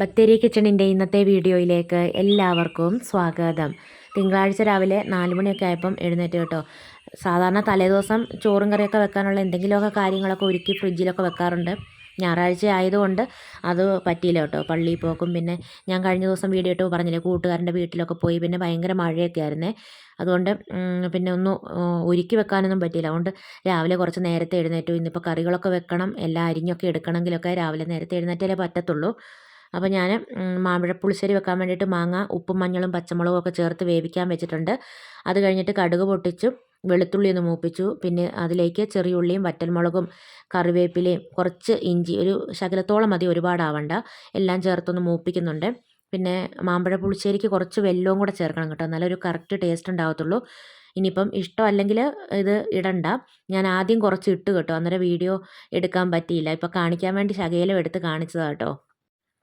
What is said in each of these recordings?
ബത്തേരി കിച്ചണിന്റെ ഇന്നത്തെ വീഡിയോയിലേക്ക് എല്ലാവർക്കും സ്വാഗതം. തിങ്കളാഴ്ച രാവിലെ നാല് മണിയൊക്കെ ആയപ്പം എഴുന്നേറ്റ് കേട്ടോ. സാധാരണ തലേദിവസം ചോറും കറിയൊക്കെ വെക്കാനുള്ള എന്തെങ്കിലുമൊക്കെ കാര്യങ്ങളൊക്കെ ഒരുക്കി ഫ്രിഡ്ജിലൊക്കെ വെക്കാറുണ്ട്. ഞായറാഴ്ച ആയതുകൊണ്ട് അത് പറ്റിയില്ല കേട്ടോ. പള്ളിയിൽ പോക്കും. പിന്നെ ഞാൻ കഴിഞ്ഞ ദിവസം വീഡിയോ ഇട്ട് പറഞ്ഞില്ലേ കൂട്ടുകാരന്റെ വീട്ടിലൊക്കെ പോയി പിന്നെ ഭയങ്കര മഴയൊക്കെ ആയിരുന്നേ. അതുകൊണ്ട് പിന്നെ ഒന്ന് ഒരുക്കി വെക്കാനൊന്നും പറ്റിയില്ല. അതുകൊണ്ട് രാവിലെ കുറച്ച് നേരത്തെ എഴുന്നേറ്റു. ഇന്നിപ്പോൾ കറികളൊക്കെ വെക്കണം. എല്ലാം അരിഞ്ഞൊക്കെ എടുക്കണമെങ്കിലൊക്കെ രാവിലെ നേരത്തെ എഴുന്നേറ്റാലേ പറ്റത്തുള്ളൂ. അപ്പോൾ ഞാൻ മാമ്പഴ പുളിശ്ശേരി വെക്കാൻ വേണ്ടിയിട്ട് മാങ്ങ ഉപ്പും മഞ്ഞളും പച്ചമുളകും ഒക്കെ ചേർത്ത് വേവിക്കാൻ വെച്ചിട്ടുണ്ട്. അത് കഴിഞ്ഞിട്ട് കടുക് പൊട്ടിച്ചു വെളുത്തുള്ളി ഒന്ന് മൂപ്പിച്ചു. പിന്നെ അതിലേക്ക് ചെറിയ ഉള്ളിയും വറ്റൽമുളകും കറിവേപ്പിലയും കുറച്ച് ഇഞ്ചി ഒരു ശകലത്തോളം മതി ഒരുപാടാവണ്ട. എല്ലാം ചേർത്തൊന്ന് മൂപ്പിക്കുന്നുണ്ട്. പിന്നെ മാമ്പഴ പുളിശ്ശേരിക്ക് കുറച്ച് വെല്ലവും കൂടെ ചേർക്കണം കേട്ടോ. നല്ലൊരു കറക്റ്റ് ടേസ്റ്റ് ഉണ്ടാകത്തുള്ളൂ ഇനിയിപ്പം ഇഷ്ടമല്ലെങ്കിൽ ഇത് ഇടണ്ട. ഞാൻ ആദ്യം കുറച്ച് ഇട്ട് കേട്ടോ. അന്നേരം വീഡിയോ എടുക്കാൻ പറ്റിയില്ല. ഇപ്പോൾ കാണിക്കാൻ വേണ്ടി ശകലം എടുത്ത് കാണിച്ചതാണ് കേട്ടോ.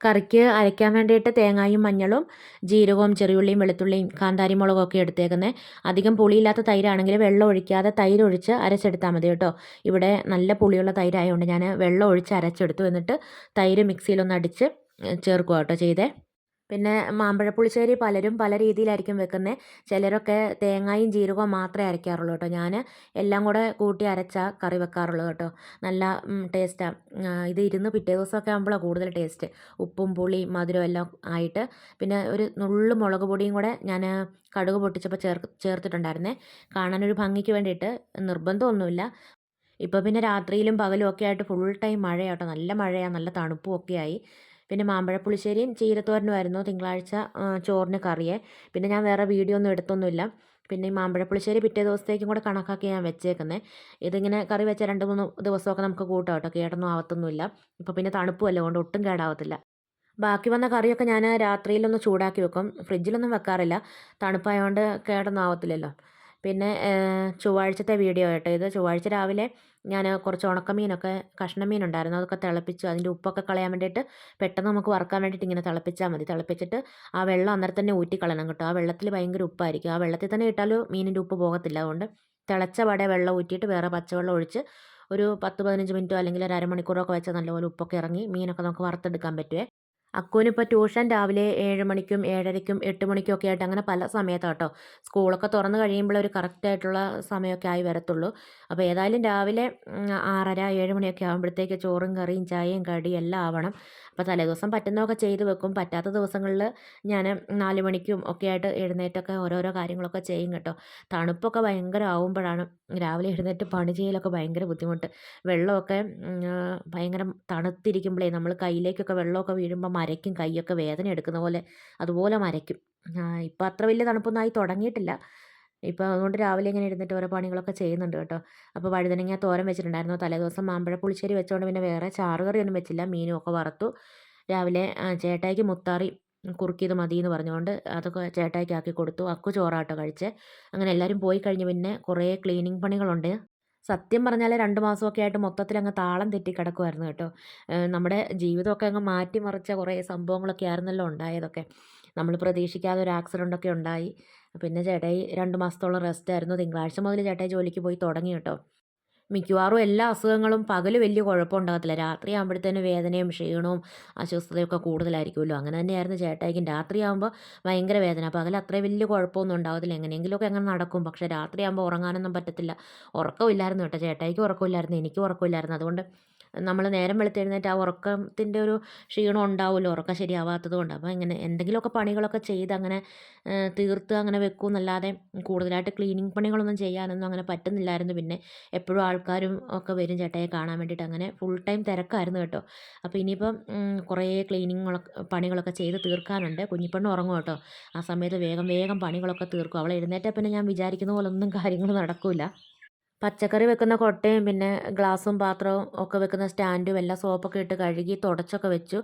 കറിക്ക് അരയ്ക്കാൻ വേണ്ടിയിട്ട് തേങ്ങായും മഞ്ഞളും ജീരകവും ചെറിയുള്ളിയും വെളുത്തുള്ളിയും കാന്താരി മുളകും ഒക്കെ എടുത്തേക്കുന്നത് അധികം പുളിയില്ലാത്ത തൈരാണെങ്കിൽ വെള്ളം ഒഴിക്കാതെ തൈര് ഒഴിച്ച് അരച്ചെടുത്താൽ മതി കേട്ടോ. ഇവിടെ നല്ല പുളിയുള്ള തൈരായതുകൊണ്ട് ഞാൻ വെള്ളം ഒഴിച്ച് അരച്ചെടുത്തു. എന്നിട്ട് തൈര് മിക്സിയിലൊന്ന് അടിച്ച് ചേർക്കുക കേട്ടോ ചെയ്തേ. പിന്നെ മാമ്പഴ പുളിശ്ശേരി പലരും പല രീതിയിലായിരിക്കും വെക്കുന്നത് ചിലരൊക്കെ തേങ്ങയും ജീരകവും മാത്രമേ അരയ്ക്കാറുള്ളൂ കേട്ടോ. ഞാൻ എല്ലാം കൂടെ കൂട്ടി അരച്ച കറി വെക്കാറുള്ളൂ കേട്ടോ. നല്ല ടേസ്റ്റാണ് ഇത് ഇരുന്ന് പിറ്റേ ദിവസമൊക്കെ ആകുമ്പോഴാണ് കൂടുതൽ ടേസ്റ്റ് ഉപ്പും പുളി മധുരവും എല്ലാം ആയിട്ട്. പിന്നെ ഒരു നുള്ളു മുളക് പൊടിയും കൂടെ ഞാൻ കടുക് പൊട്ടിച്ചപ്പോൾ ചേർ ചേർത്തിട്ടുണ്ടായിരുന്നേ. കാണാനൊരു ഭംഗിക്ക് വേണ്ടിയിട്ട് നിർബന്ധമൊന്നുമില്ല. ഇപ്പോൾ പിന്നെ രാത്രിയിലും പകലും ഒക്കെ ആയിട്ട് ഫുൾ ടൈം മഴയാട്ടോ നല്ല മഴയാണ് നല്ല തണുപ്പും ഒക്കെ ആയി. പിന്നെ മാമ്പഴപ്പുളിശ്ശേരിയും ചീരത്തോരനുമായിരുന്നു തിങ്കളാഴ്ച ചോറിന് കറിയെ. പിന്നെ ഞാൻ വേറെ വീഡിയോ ഒന്നും എടുത്തൊന്നുമില്ല. പിന്നെ ഈ മാമ്പഴപ്പുളിശ്ശേരി പിറ്റേ ദിവസത്തേക്കും കൂടെ കണക്കാക്കി ഞാൻ വെച്ചേക്കുന്നത് ഇതിങ്ങനെ കറി വെച്ച രണ്ട് മൂന്ന് ദിവസമൊക്കെ നമുക്ക് കൂട്ടാം കേട്ടോ കേടൊന്നും ആവത്തൊന്നുമില്ല. ഇപ്പോൾ പിന്നെ തണുപ്പുമല്ല കൊണ്ട് ഒട്ടും കേടാവത്തില്ല. ബാക്കി വന്ന കറിയൊക്കെ ഞാൻ രാത്രിയിലൊന്ന് ചൂടാക്കി വെക്കും. ഫ്രിഡ്ജിലൊന്നും വെക്കാറില്ല. തണുപ്പായതുകൊണ്ട് കേടൊന്നും ആവത്തില്ലല്ലോ. പിന്നെ ചൊവ്വാഴ്ചത്തെ വീഡിയോ കേട്ടോ ഇത്. ചൊവ്വാഴ്ച രാവിലെ ഞാൻ കുറച്ച് ഉണക്കമീനൊക്കെ കഷ്ണമീൻ ഉണ്ടായിരുന്നു അതൊക്കെ തിളപ്പിച്ചു. അതിന്റെ ഉപ്പൊക്കെ കളയാൻ വേണ്ടിയിട്ട് പെട്ടെന്ന് നമുക്ക് വറുക്കാൻ വേണ്ടിയിട്ട് ഇങ്ങനെ തിളപ്പിച്ചാൽ മതി. തിളപ്പിച്ചിട്ട് ആ വെള്ളം അന്നേരം തന്നെ ഊറ്റിക്കളയണം കേട്ടോ. ആ വെള്ളത്തിൽ ഭയങ്കര ഉപ്പായിരിക്കും. ആ വെള്ളത്തിൽ തന്നെ ഇട്ടാലും മീനിന്റെ ഉപ്പ് പോകത്തില്ല. അതുകൊണ്ട് തിളച്ച വട വെള്ളം ഊറ്റിയിട്ട് വേറെ പച്ചവെള്ളം ഒഴിച്ച് ഒരു പത്ത് പതിനഞ്ച് മിനിറ്റോ അല്ലെങ്കിൽ ഒരു അരമണിക്കൂറോ ഒക്കെ വെച്ചാൽ നല്ലപോലെ ഉപ്പൊക്കെ ഇറങ്ങി മീനൊക്കെ നമുക്ക് വറുത്തെടുക്കാൻ പറ്റുമേ അക്കുവിനിപ്പോൾ ട്യൂഷൻ രാവിലെ ഏഴ് മണിക്കും ഏഴരയ്ക്കും എട്ട് മണിക്കും ഒക്കെ ആയിട്ട് അങ്ങനെ പല സമയത്താണ് കേട്ടോ സ്കൂളൊക്കെ തുറന്ന് കഴിയുമ്പോൾ ഒരു കറക്റ്റായിട്ടുള്ള സമയമൊക്കെ ആയി വരത്തുള്ളൂ. അപ്പോൾ ഏതായാലും രാവിലെ ആറര ഏഴ് മണിയൊക്കെ ആകുമ്പോഴത്തേക്ക് ചോറും കറിയും ചായയും കടിയും എല്ലാം ആവണം. അപ്പോൾ തലേദിവസം പറ്റുന്നതൊക്കെ ചെയ്ത് വെക്കും. പറ്റാത്ത ദിവസങ്ങളിൽ ഞാൻ നാല് മണിക്കും ഒക്കെ ആയിട്ട് എഴുന്നേറ്റൊക്കെ ഓരോരോ കാര്യങ്ങളൊക്കെ ചെയ്യും കേട്ടോ. തണുപ്പൊക്കെ ഭയങ്കര ആവുമ്പോഴാണ് രാവിലെ എഴുന്നേറ്റ് പണി ചെയ്യലൊക്കെ ഭയങ്കര ബുദ്ധിമുട്ട്. വെള്ളമൊക്കെ ഭയങ്കര തണുത്തിരിക്കുമ്പോഴേ നമ്മൾ കയ്യിലേക്കൊക്കെ വെള്ളമൊക്കെ വീഴുമ്പോൾ മരയ്ക്കും കൈയൊക്കെ വേദന എടുക്കുന്ന പോലെ അതുപോലെ മരയ്ക്കും. ഇപ്പം അത്ര വലിയ തണുപ്പൊന്നും ആയി തുടങ്ങിയിട്ടില്ല. ഇപ്പോൾ അതുകൊണ്ട് രാവിലെ ഇങ്ങനെ ഇരുന്നിട്ട് ഓരോ പണികളൊക്കെ ചെയ്യുന്നുണ്ട് കേട്ടോ. അപ്പോൾ വഴുതനങ്ങ തോരം വെച്ചിട്ടുണ്ടായിരുന്നു. തലേദിവസം മാമ്പഴ പുളിശ്ശേരി വെച്ചുകൊണ്ട് പിന്നെ വേറെ ചാറുകറിയൊന്നും വെച്ചില്ല. മീനും ഒക്കെ വറുത്തു. രാവിലെ ചേട്ടായിക്ക് മുത്താറി കുറുക്കിയത് മതി എന്ന് പറഞ്ഞുകൊണ്ട് അതൊക്കെ ചേട്ടായിക്ക് ആക്കി കൊടുത്തു. അക്കു ചോറാട്ടോ കഴിച്ച്. അങ്ങനെ എല്ലാവരും പോയി കഴിഞ്ഞ് പിന്നെ കുറേ ക്ലീനിങ് പണികളുണ്ട്. സത്യം പറഞ്ഞാൽ രണ്ട് മാസമൊക്കെ ആയിട്ട് മൊത്തത്തിൽ അങ്ങ് താളം തെറ്റി കിടക്കുമായിരുന്നു കേട്ടോ. നമ്മുടെ ജീവിതമൊക്കെ അങ്ങ് മാറ്റിമറിച്ച കുറേ സംഭവങ്ങളൊക്കെ ആയിരുന്നല്ലോ ഉണ്ടായതൊക്കെ. നമ്മൾ പ്രതീക്ഷിക്കാതെ ഒരു ആക്സിഡന്റൊക്കെ ഉണ്ടായി. പിന്നെ ചേട്ടായി രണ്ട് മാസത്തോളം റെസ്റ്റ് ആയിരുന്നു. തിങ്കളാഴ്ച മുതൽ ചേട്ടായി ജോലിക്ക് പോയി തുടങ്ങി കേട്ടോ. മിക്കവാറും എല്ലാ അസുഖങ്ങളും പകൽ വലിയ കുഴപ്പമുണ്ടാകത്തില്ല. രാത്രി ആകുമ്പോഴത്തേനും വേദനയും ക്ഷീണവും അസ്വസ്ഥതയൊക്കെ കൂടുതലായിരിക്കുമല്ലോ. അങ്ങനെ തന്നെയായിരുന്നു ചേട്ടായിക്കും. രാത്രിയാകുമ്പോൾ ഭയങ്കര വേദന. പകൽ അത്രയും വലിയ കുഴപ്പമൊന്നും ഉണ്ടാകത്തില്ല എങ്ങനെയെങ്കിലുമൊക്കെ അങ്ങനെ നടക്കും. പക്ഷേ രാത്രിയാകുമ്പോൾ ഉറങ്ങാനൊന്നും പറ്റത്തില്ല. ഉറക്കമില്ലായിരുന്നു കേട്ടോ. ചേട്ടായിക്കും ഉറക്കമില്ലായിരുന്നു. എനിക്കും ഉറക്കമില്ലായിരുന്നു. അതുകൊണ്ട് നമ്മൾ നേരം വെളുത്തെഴുന്നേറ്റ് ആ ഉറക്കത്തിന്റെ ഒരു ക്ഷീണം ഉണ്ടാവുമല്ലോ ഉറക്കം ശരിയാവാത്തത് കൊണ്ട്. അപ്പോൾ ഇങ്ങനെ എന്തെങ്കിലുമൊക്കെ പണികളൊക്കെ ചെയ്ത് അങ്ങനെ തീർത്ത് അങ്ങനെ വെക്കും എന്നല്ലാതെ കൂടുതലായിട്ട് ക്ലീനിങ് പണികളൊന്നും ചെയ്യാനൊന്നും അങ്ങനെ പറ്റുന്നില്ലായിരുന്നു. പിന്നെ എപ്പോഴും ആൾക്കാരും ഒക്കെ വരും ചേട്ടയെ കാണാൻ വേണ്ടിയിട്ട്. അങ്ങനെ ഫുൾ ടൈം തിരക്കായിരുന്നു കേട്ടോ. അപ്പോൾ ഇനിയിപ്പം കുറേ ക്ലീനിങ്ങുകളൊക്കെ പണികളൊക്കെ ചെയ്ത് തീർക്കാനുണ്ട്. കുഞ്ഞിപ്പെണ്ണ് ഉറങ്ങും കേട്ടോ. ആ സമയത്ത് വേഗം വേഗം പണികളൊക്കെ തീർക്കും. അവളെ എഴുന്നേറ്റാൽ പിന്നെ ഞാൻ വിചാരിക്കുന്ന പോലെ ഒന്നും കാര്യങ്ങൾ നടക്കില്ല പച്ചക്കറി വെക്കുന്ന കൊട്ടയും പിന്നെ ഗ്ലാസും പാത്രവും ഒക്കെ വെക്കുന്ന സ്റ്റാൻഡും എല്ലാം സോപ്പൊക്കെ ഇട്ട് കഴുകി തുടച്ചൊക്കെ വെച്ചു.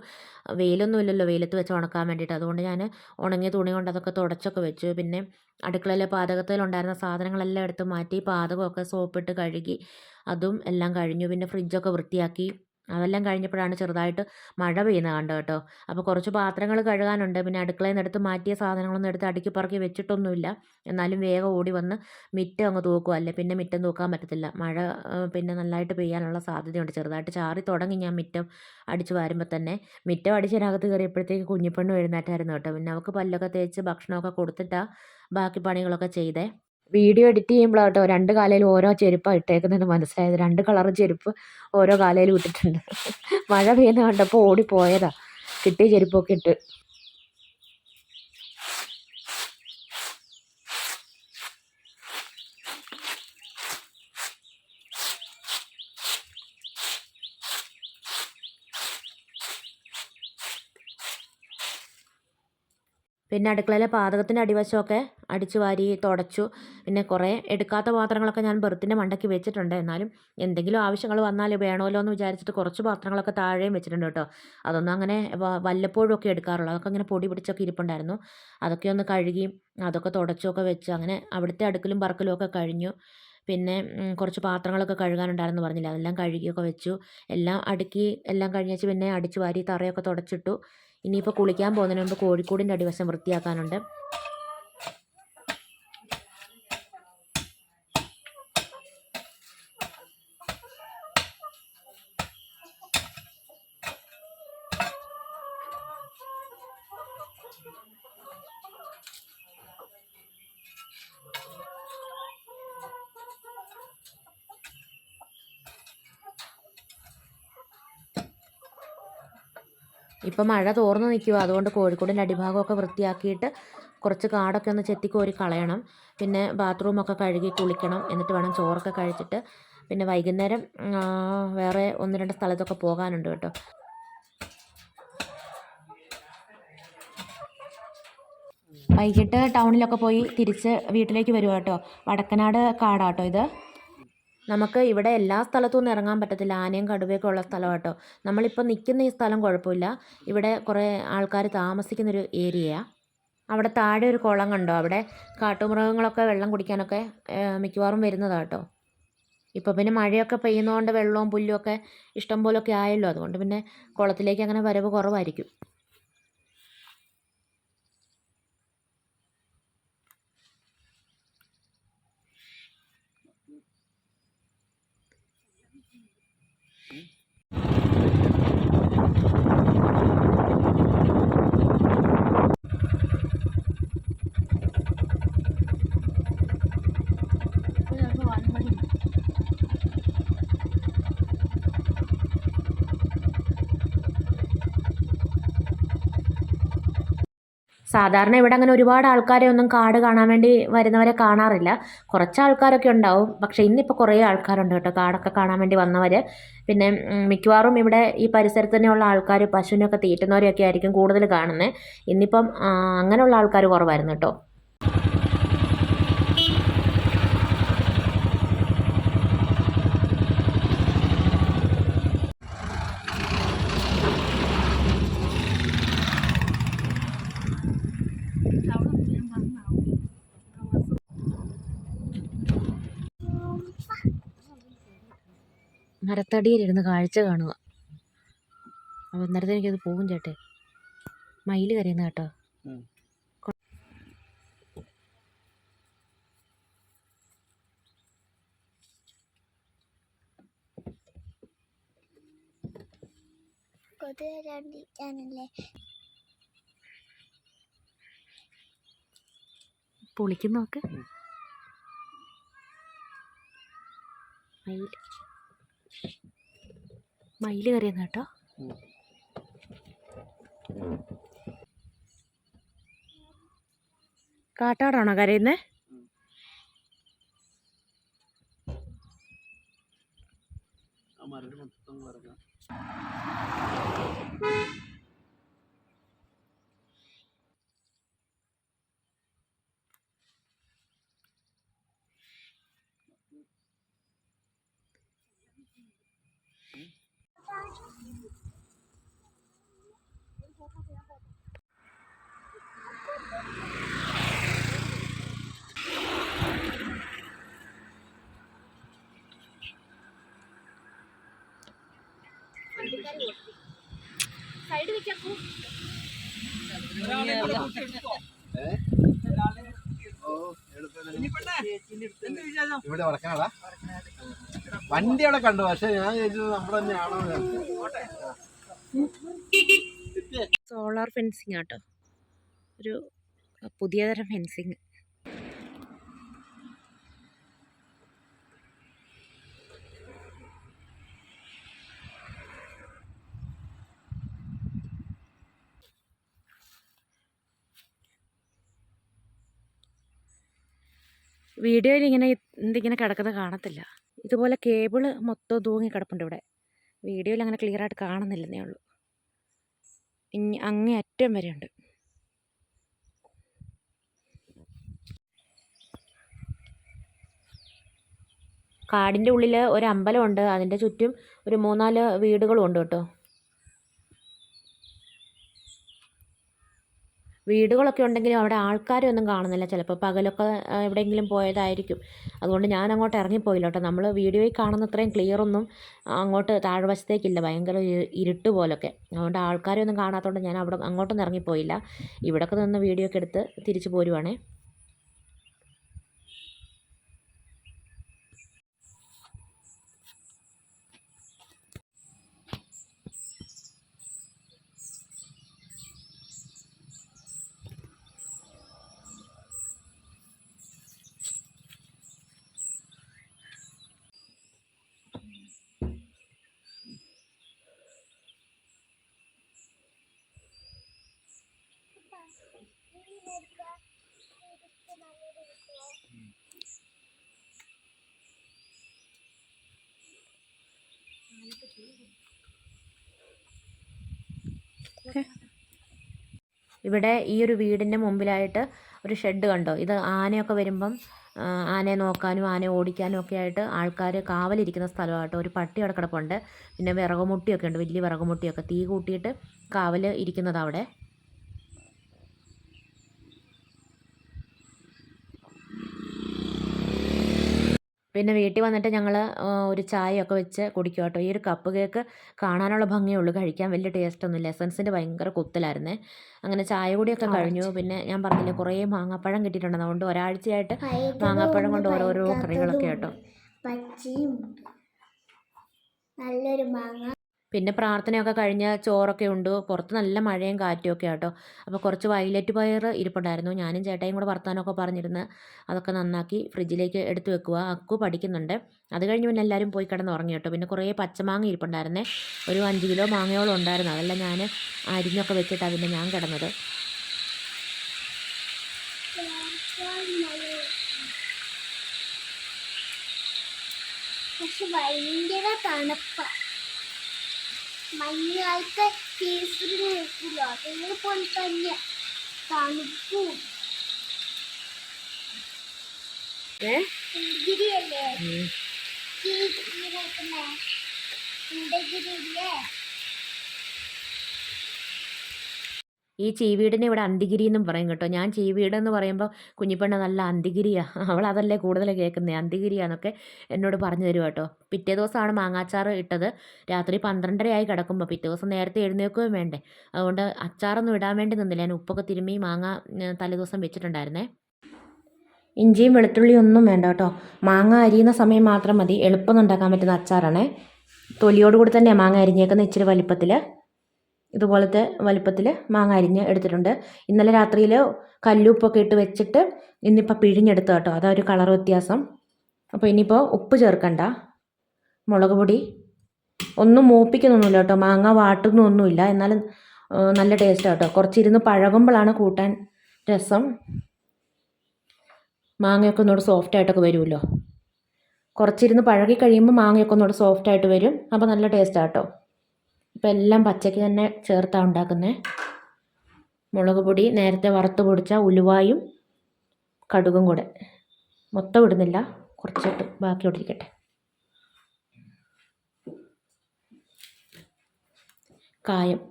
വെയിലൊന്നും ഇല്ലല്ലോ വെയിലത്ത് വെച്ച് ഉണക്കാൻ വേണ്ടിയിട്ട്. അതുകൊണ്ട് ഞാൻ ഉണങ്ങിയ തുണി കൊണ്ട് അതൊക്കെ തുടച്ചൊക്കെ വെച്ചു. പിന്നെ അടുക്കളയിലെ പാചകത്തിലുണ്ടായിരുന്ന സാധനങ്ങളെല്ലാം എടുത്ത് മാറ്റി പാചകമൊക്കെ സോപ്പിട്ട് കഴുകി അതും എല്ലാം കഴിഞ്ഞു. പിന്നെ ഫ്രിഡ്ജൊക്കെ വൃത്തിയാക്കി. അതെല്ലാം കഴിഞ്ഞപ്പോഴാണ് ചെറുതായിട്ട് മഴ പെയ്യുന്നത് കണ്ടത് കേട്ടോ. അപ്പോൾ കുറച്ച് പാത്രങ്ങൾ കഴുകാനുണ്ട്. പിന്നെ അടുക്കളയിൽ നിന്ന് എടുത്ത് മാറ്റിയ സാധനങ്ങളൊന്നും എടുത്ത് അടുക്കി പറക്കി വെച്ചിട്ടൊന്നുമില്ല. എന്നാലും വേഗം ഓടി വന്ന് മിറ്റം അങ്ങ് തൂക്കുക അല്ലേ പിന്നെ മിറ്റം തൂക്കാൻ പറ്റത്തില്ല. മഴ പിന്നെ നല്ലതായിട്ട് പെയ്യാനുള്ള സാധ്യതയുണ്ട്. ചെറുതായിട്ട് ചാറി തുടങ്ങി ഞാൻ മിറ്റം അടിച്ച് വാരുമ്പോൾ തന്നെ. മിറ്റം അടിച്ചതിനകത്ത് കയറിയപ്പോഴത്തേക്ക് കുഞ്ഞിപ്പെണ്ണ് എഴുന്നേറ്റായിരുന്നു കേട്ടോ. പിന്നെ അവൾക്ക് പല്ലൊക്കെ തേച്ച് ഭക്ഷണമൊക്കെ കൊടുത്തിട്ടാണ് ബാക്കി പണികളൊക്കെ ചെയ്തേ. വീഡിയോ എഡിറ്റ് ചെയ്യുമ്പോഴാട്ടോ രണ്ട് കാലയിലും ഓരോ ചെരുപ്പാണ് ഇട്ടേക്കുന്നതെന്ന് മനസ്സിലായത്. രണ്ട് കളർ ചെരുപ്പ് ഓരോ കാലയിലും ഇട്ടിട്ടുണ്ട് മഴ പെയ്യുന്ന കണ്ടപ്പോൾ ഓടിപ്പോയതാണ് കിട്ടിയ ചെരുപ്പൊക്കെ ഇട്ട്. പിന്നെ അടുക്കളയിലെ പാചകത്തിന്റെ അടിവശമൊക്കെ അടിച്ചു വാരി തുടച്ചു. പിന്നെ കുറേ എടുക്കാത്ത പാത്രങ്ങളൊക്കെ ഞാൻ ബെർത്തിന്റെ മണ്ടയ്ക്ക് വെച്ചിട്ടുണ്ട്. എന്നാലും എന്തെങ്കിലും ആവശ്യങ്ങൾ വന്നാൽ വേണമല്ലോ എന്ന് വിചാരിച്ചിട്ട് കുറച്ച് പാത്രങ്ങളൊക്കെ താഴെയും വെച്ചിട്ടുണ്ട് കേട്ടോ. അതൊന്നും അങ്ങനെ വല്ലപ്പോഴും ഒക്കെ എടുക്കാറുള്ളൂ. അതൊക്കെ ഇങ്ങനെ പൊടി പിടിച്ചൊക്കെ ഇരിപ്പുണ്ടായിരുന്നു. അതൊക്കെ ഒന്ന് കഴുകി അതൊക്കെ തുടച്ചൊക്കെ വെച്ച് അങ്ങനെ അവിടുത്തെ അടുക്കലും പറക്കലും ഒക്കെ കഴിഞ്ഞു. പിന്നെ കുറച്ച് പാത്രങ്ങളൊക്കെ കഴുകാനുണ്ടായിരുന്നു പറഞ്ഞില്ല? അതെല്ലാം കഴുകിയൊക്കെ വെച്ചു. എല്ലാം അടുക്കി എല്ലാം കഴിഞ്ഞേച്ച് പിന്നെ അടിച്ചു വാരി തറയൊക്കെ തുടച്ചിട്ടു. ഇനിയിപ്പോൾ കുളിക്കാൻ പോകുന്നതിന് മുമ്പ് കോഴിക്കോടിന്റെ അടിവശം വൃത്തിയാക്കാനുണ്ട്. ഇപ്പം മഴ തോർന്നു നിൽക്കുക അതുകൊണ്ട് കോഴിക്കോടിന്റെ അടിഭാഗമൊക്കെ വൃത്തിയാക്കിയിട്ട് കുറച്ച് കാടൊക്കെ ഒന്ന് ചെത്തിക്കോരി കളയണം. പിന്നെ ബാത്റൂമൊക്കെ കഴുകി കുളിക്കണം. എന്നിട്ട് വേണം ചോറൊക്കെ കഴിച്ചിട്ട് പിന്നെ വൈകുന്നേരം വേറെ ഒന്ന് രണ്ട് സ്ഥലത്തൊക്കെ പോകാനുണ്ട് കേട്ടോ. വൈകിട്ട് ടൗണിലൊക്കെ പോയി തിരിച്ച് വീട്ടിലേക്ക് വരുവാട്ടോ വടക്കനാട് കാടാട്ടോ ഇത്. നമുക്ക് ഇവിടെ എല്ലാ സ്ഥലത്തും ഒന്നും ഇറങ്ങാൻ പറ്റത്തില്ല. ആനയും കടുവയൊക്കെ ഉള്ള സ്ഥലം കേട്ടോ നമ്മളിപ്പോൾ നിൽക്കുന്ന ഈ സ്ഥലം കുഴപ്പമില്ല. ഇവിടെ കുറേ ആൾക്കാർ താമസിക്കുന്നൊരു ഏരിയയാണ് അവിടെ താഴെ ഒരു കുളം കണ്ടോ? അവിടെ കാട്ടുമൃഗങ്ങളൊക്കെ വെള്ളം കുടിക്കാനൊക്കെ മിക്കവാറും വരുന്നതാണ് കേട്ടോ ഇപ്പോൾ പിന്നെ മഴയൊക്കെ പെയ്യുന്നതുകൊണ്ട് വെള്ളവും പുല്ലും ഒക്കെ ഇഷ്ടം ആയല്ലോ. അതുകൊണ്ട് പിന്നെ കുളത്തിലേക്ക് അങ്ങനെ വരവ് കുറവായിരിക്കും. സാധാരണ ഇവിടെ അങ്ങനെ ഒരുപാട് ആൾക്കാരെ ഒന്നും കാട് കാണാൻ വേണ്ടി വരുന്നവരെ കാണാറില്ല. കുറച്ച് ആൾക്കാരൊക്കെ ഉണ്ടാവും. പക്ഷേ ഇന്നിപ്പോൾ കുറേ ആൾക്കാരുണ്ട് കേട്ടോ. കാടൊക്കെ കാണാൻ വേണ്ടി വന്നവർ പിന്നെ മിക്കവാറും ഇവിടെ ഈ പരിസരത്ത് തന്നെയുള്ള ആൾക്കാർ പശുവിനൊക്കെ തീറ്റുന്നവരെയൊക്കെ ആയിരിക്കും കൂടുതൽ കാണുന്നത് ഇന്നിപ്പം അങ്ങനെയുള്ള ആൾക്കാർ കുറവായിരുന്നു കേട്ടോ. മരത്തടിയിലിരുന്ന് കാഴ്ച കാണുക. അപ്പോൾ അന്നേരത്തെ എനിക്കത് പോകും ചേട്ടേ മയിൽ കരയുന്ന കേട്ടോ. കൊതുക് വരാണ്ടിരിക്കാനല്ലേ നോക്ക് മയിൽ. മയിൽ കറിയെന്ന് കേട്ടോ. കാട്ടാടാണോ കരയുന്നത് സൈഡ് വെക്കൂ ഇവിടെ ഉറക്കണടാ വണ്ടി അവിടെ കണ്ടു. പക്ഷെ ഞാൻ ചോദിച്ചത് നമ്മുടെ സോളാർ ഫെൻസിങ് ആട്ടോ. ഒരു പുതിയ തരം ഫെൻസിങ് വീഡിയോയിൽ ഇങ്ങനെ എന്തിങ്ങനെ കിടക്കുന്നത് കാണത്തില്ല. ഇതുപോലെ കേബിൾ മൊത്തം തൂങ്ങി കിടപ്പുണ്ട് ഇവിടെ. വീഡിയോയിൽ അങ്ങനെ ക്ലിയർ ആയിട്ട് കാണുന്നില്ലെന്നേ ഉള്ളൂ. ഇനി അങ്ങേ അറ്റം വരെ ഉണ്ട് കാടിന്റെ ഉള്ളിൽ ഒരു അമ്പലമുണ്ട് അതിന്റെ ചുറ്റും ഒരു മൂന്നാൽ വീടുകളും ഉണ്ട് കേട്ടോ. വീടുകളൊക്കെ ഉണ്ടെങ്കിലും അവിടെ ആൾക്കാരൊന്നും കാണുന്നില്ല. ചിലപ്പോൾ പകലൊക്കെ എവിടെയെങ്കിലും പോയതായിരിക്കും. അതുകൊണ്ട് ഞാൻ അങ്ങോട്ട് ഇറങ്ങിപ്പോയില്ല കേട്ടോ. നമ്മൾ വീഡിയോയിൽ കാണുന്ന അത്രയും ക്ലിയർ ഒന്നും അങ്ങോട്ട് താഴ്വശത്തേക്കില്ല. ഭയങ്കര ഇരുട്ട് പോലൊക്കെ. അതുകൊണ്ട് ആൾക്കാരെയൊന്നും കാണാത്തതുകൊണ്ട് ഞാൻ അവിടെ അങ്ങോട്ടൊന്നും ഇറങ്ങിപ്പോയില്ല. ഇവിടെയൊക്കെ നിന്ന് വീഡിയോ ഒക്കെ എടുത്ത് തിരിച്ചു പോരുവാണേ. ഇവിടെ ഈ ഒരു വീടിന്റെ മുമ്പിലായിട്ട് ഒരു ഷെഡ് കണ്ടോ? ഇത് ആനയൊക്കെ വരുമ്പം ആനയെ നോക്കാനും ആനയെ ഓടിക്കാനും ഒക്കെ ആയിട്ട് ആൾക്കാർ കാവലിരിക്കുന്ന സ്ഥലമായിട്ട് ഒരു പട്ടി അവിടെ കിടപ്പുണ്ട്. പിന്നെ വിറകുമുട്ടിയൊക്കെ ഉണ്ട്. വലിയ വിറകുമുട്ടിയൊക്കെ. തീ കൂട്ടിയിട്ട് കാവൽ ഇരിക്കുന്നത് അവിടെ. പിന്നെ വീട്ടിൽ വന്നിട്ട് ഞങ്ങൾ ഒരു ചായയൊക്കെ വെച്ച് കുടിക്കും കേട്ടോ. ഈ ഒരു കപ്പ് കേക്ക് കാണാനുള്ള ഭംഗിയേ ഉള്ളൂ കഴിക്കാൻ വലിയ ടേസ്റ്റ് ഒന്നുമില്ല എസൻസിന്റെ ഭയങ്കര കുത്തലായിരുന്നു. അങ്ങനെ ചായ കൂടിയൊക്കെ കഴിഞ്ഞു. പിന്നെ ഞാൻ പറഞ്ഞില്ലേ കുറേ മാങ്ങാപ്പഴം കിട്ടിയിട്ടുണ്ട് അതുകൊണ്ട് ഒരാഴ്ചയായിട്ട് മാങ്ങാപ്പഴം കൊണ്ട് ഓരോരോ കറികളൊക്കെ കേട്ടോ. പച്ചയും നല്ലൊരു മാങ്ങ. പിന്നെ പ്രാർത്ഥനയൊക്കെ കഴിഞ്ഞ് ചോറൊക്കെ ഉണ്ട്. പുറത്ത് നല്ല മഴയും കാറ്റും ഒക്കെ ആട്ടോ. അപ്പോൾ കുറച്ച് വയലറ്റ് പയർ ഇരിപ്പുണ്ടായിരുന്നു. ഞാനും ചേട്ടായും കൂടെ വർത്താനമൊക്കെ പറഞ്ഞിരുന്ന് അതൊക്കെ നന്നാക്കി ഫ്രിഡ്ജിലേക്ക് എടുത്തു വെക്കുക അക്കു പഠിക്കുന്നുണ്ട്. അത് കഴിഞ്ഞ് പിന്നെ എല്ലാവരും പോയി കിടന്ന് ഉറങ്ങി കേട്ടോ. പിന്നെ കുറേ പച്ചമാങ്ങ ഇരിപ്പുണ്ടായിരുന്നേ. ഒരു അഞ്ച് കിലോ മാങ്ങയോളം ഉണ്ടായിരുന്നു. അതെല്ലാം ഞാൻ അരിഞ്ഞൊക്കെ വെച്ചിട്ടാണ് പിന്നെ ഞാൻ കിടന്നത്. പക്ഷെ ഭയങ്കര തണുപ്പ. മഞ്ഞുകാലത്തെ കേസിൽ നിൽക്കില്ല. അതേപോലെ തന്നെ തണുപ്പും. ഗിരിയല്ലേ ഗിരിയില്ലേ ഈ ചീവീടിനെ ഇവിടെ അന്തിഗിരി എന്നും പറയും കേട്ടോ. ഞാൻ ചീവീട് എന്ന് പറയുമ്പോൾ കുഞ്ഞിപ്പെണ്ണ നല്ല അന്തിഗിരിയാ. അവൾ അതല്ലേ കൂടുതൽ കേൾക്കുന്നത് അന്തിഗിരിയാന്നൊക്കെ എന്നോട് പറഞ്ഞു തരും കേട്ടോ. പിറ്റേ ദിവസമാണ് മാങ്ങാച്ചാറ് ഇട്ടത്. രാത്രി പന്ത്രണ്ടരയായി കിടക്കുമ്പോൾ പിറ്റേ ദിവസം നേരത്തെ എഴുന്നേൽക്കുകയും വേണ്ടേ. അതുകൊണ്ട് അച്ചാറൊന്നും ഇടാൻ വേണ്ടി നിന്നില്ല. ഞാൻ ഉപ്പൊക്കെ തിരുമ്മി മാങ്ങ തലേദിവസം വെച്ചിട്ടുണ്ടായിരുന്നേ. ഇഞ്ചിയും വെളുത്തുള്ളിയും ഒന്നും വേണ്ട കേട്ടോ. മാങ്ങ അരിയുന്ന സമയം മാത്രം മതി. എളുപ്പം ഉണ്ടാക്കാൻ പറ്റുന്ന അച്ചാറാണേ. തൊലിയോട് കൂടി തന്നെയാണ് മാങ്ങ അരിഞ്ഞേക്കുന്ന ഇച്ചിരി വലിപ്പത്തിൽ ഇതുപോലത്തെ വലുപ്പത്തിൽ മാങ്ങ അരിഞ്ഞ് എടുത്തിട്ടുണ്ട്. ഇന്നലെ രാത്രിയിൽ കല്ലുപ്പൊക്കെ ഇട്ട് വെച്ചിട്ട് ഇന്നിപ്പോൾ പിഴിഞ്ഞെടുത്ത കേട്ടോ. അതാ ഒരു കളർ വ്യത്യാസം. അപ്പോൾ ഇനിയിപ്പോൾ ഉപ്പ് ചേർക്കണ്ട. മുളക് പൊടി. ഒന്നും മൂപ്പിക്കുന്നൊന്നുമില്ല കേട്ടോ. മാങ്ങ വാട്ടുന്നൊന്നുമില്ല. എന്നാലും നല്ല ടേസ്റ്റ് കേട്ടോ. കുറച്ചിരുന്ന് പഴകുമ്പോഴാണ് കൂട്ടാൻ രസം. മാങ്ങയൊക്കെ ഒന്നുകൂടെ സോഫ്റ്റ് ആയിട്ടൊക്കെ വരുമല്ലോ. കുറച്ചിരുന്ന് പഴകി കഴിയുമ്പോൾ മാങ്ങയൊക്കെ ഒന്നുകൂടെ സോഫ്റ്റ് ആയിട്ട് വരും. അപ്പോൾ നല്ല ടേസ്റ്റാണ് കേട്ടോ. ഇപ്പം എല്ലാം പച്ചയ്ക്ക് തന്നെ ചേർത്താണ് ഉണ്ടാക്കുന്നത് മുളക് പൊടി നേരത്തെ വറുത്ത് പൊടിച്ച ഉലുവായും കടുകും കൂടെ. മൊത്തം ഇടുന്നില്ല കുറച്ചിട്ട് ബാക്കി ഇട്ടിരിക്കട്ടെ. കായം.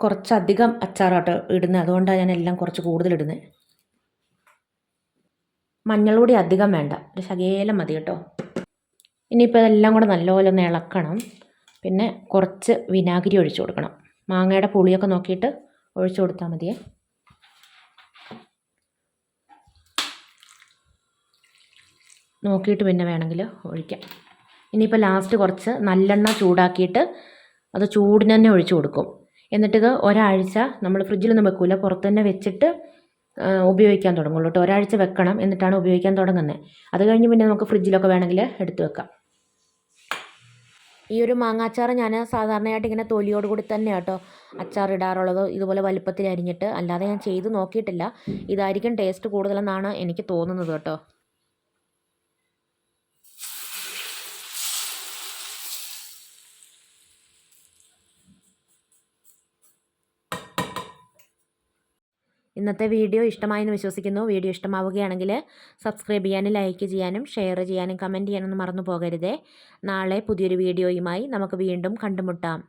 കുറച്ചധികം അച്ചാറാട്ടോ ഇടുന്നത് അതുകൊണ്ടാണ് ഞാൻ എല്ലാം കുറച്ച് കൂടുതൽ മഞ്ഞൾപ്പൊടി അധികം വേണ്ട. ഒരു ശകേലം മതി കേട്ടോ. ഇനിയിപ്പോൾ ഇതെല്ലാം കൂടെ നല്ലപോലെ ഒന്ന് ഇളക്കണം. പിന്നെ കുറച്ച് വിനാഗിരി ഒഴിച്ചു കൊടുക്കണം. മാങ്ങയുടെ പുളിയൊക്കെ നോക്കിയിട്ട് ഒഴിച്ചു കൊടുത്താൽ മതിയേ. നോക്കിയിട്ട് പിന്നെ വേണമെങ്കിൽ ഒഴിക്കാം. ഇനിയിപ്പോൾ ലാസ്റ്റ് കുറച്ച് നല്ലെണ്ണ ചൂടാക്കിയിട്ട് അത് ചൂടിന് തന്നെ ഒഴിച്ചു കൊടുക്കും. എന്നിട്ടിത് ഒരാഴ്ച നമ്മൾ ഫ്രിഡ്ജിലൊന്നും വെക്കില്ല പുറത്ത് തന്നെ വെച്ചിട്ട് ഉപയോഗിക്കാൻ തുടങ്ങുള്ളൂ കേട്ടോ. ഒരാഴ്ച വെക്കണം എന്നിട്ടാണ് ഉപയോഗിക്കാൻ തുടങ്ങുന്നത് അത് കഴിഞ്ഞ് പിന്നെ നമുക്ക് ഫ്രിഡ്ജിലൊക്കെ വേണമെങ്കിൽ എടുത്ത് വെക്കാം. ഈ ഒരു മാങ്ങാച്ചാർ ഞാൻ സാധാരണയായിട്ട് ഇങ്ങനെ തൊലിയോട് കൂടി തന്നെ കേട്ടോ അച്ചാർ ഇടാറുള്ളത്. ഇതുപോലെ വലുപ്പത്തിൽ അരിഞ്ഞിട്ട്. അല്ലാതെ ഞാൻ ചെയ്ത് നോക്കിയിട്ടില്ല. ഇതായിരിക്കും ടേസ്റ്റ് കൂടുതലെന്നാണ് എനിക്ക് തോന്നുന്നത് കേട്ടോ. ഇന്നത്തെ വീഡിയോ ഇഷ്ടമായെന്ന് വിശ്വസിക്കുന്നു. വീഡിയോ ഇഷ്ടമാവുകയാണെങ്കിൽ സബ്സ്ക്രൈബ് ചെയ്യാനും ലൈക്ക് ചെയ്യാനും ഷെയർ ചെയ്യാനും കമന്റ് ചെയ്യാനൊന്നും മറന്നു പോകരുതേ. നാളെ പുതിയൊരു വീഡിയോയുമായി നമുക്ക് വീണ്ടും കണ്ടുമുട്ടാം.